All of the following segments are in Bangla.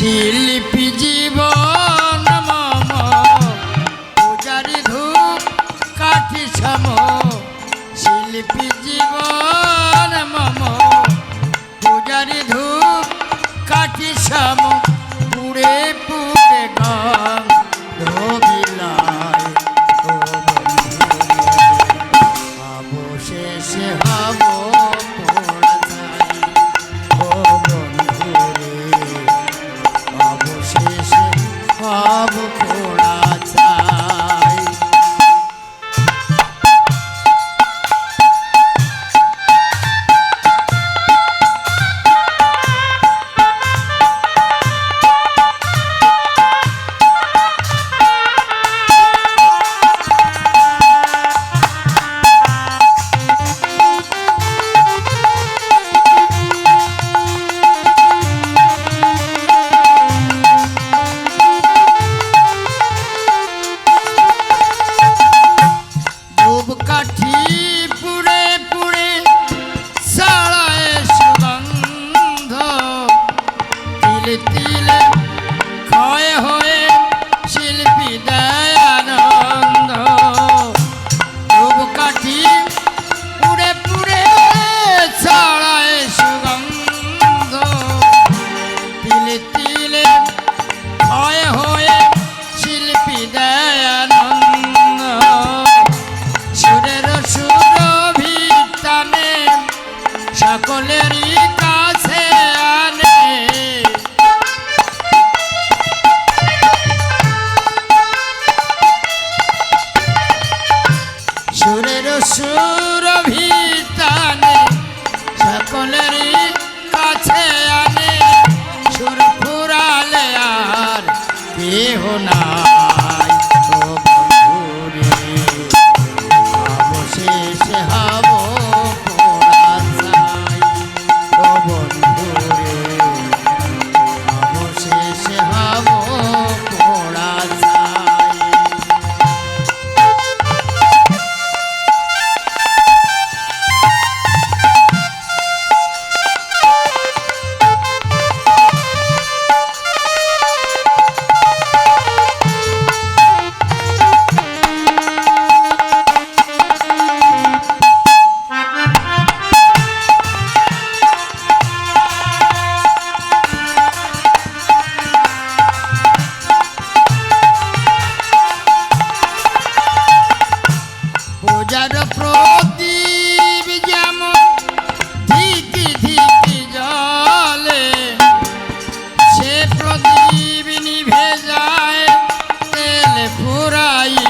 শিল্পী জীবন মম। পূজারি ধূপ কাঠি সম শিল্পী জীবন মম। পূজারি ধূপ কাঠি সম পুড়ে পুড়ে গান অবশেষে হব সুরের সুরভি টানে কাছে আনে। সুর ফুরালে আর কেহ নাই। অবশেষে হব পূজার প্রদীপ যেমন ধিকি ধিকি জলে সে প্রদীপ নিভে যায় তেল ফুরাইলে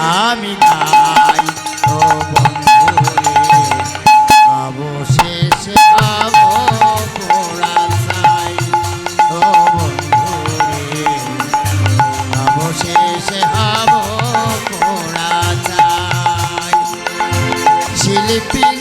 আমি গাই ও বন্ধুরে অবশেষে চাই ও বন্ধুরে অবশেষে চাই শিল্পী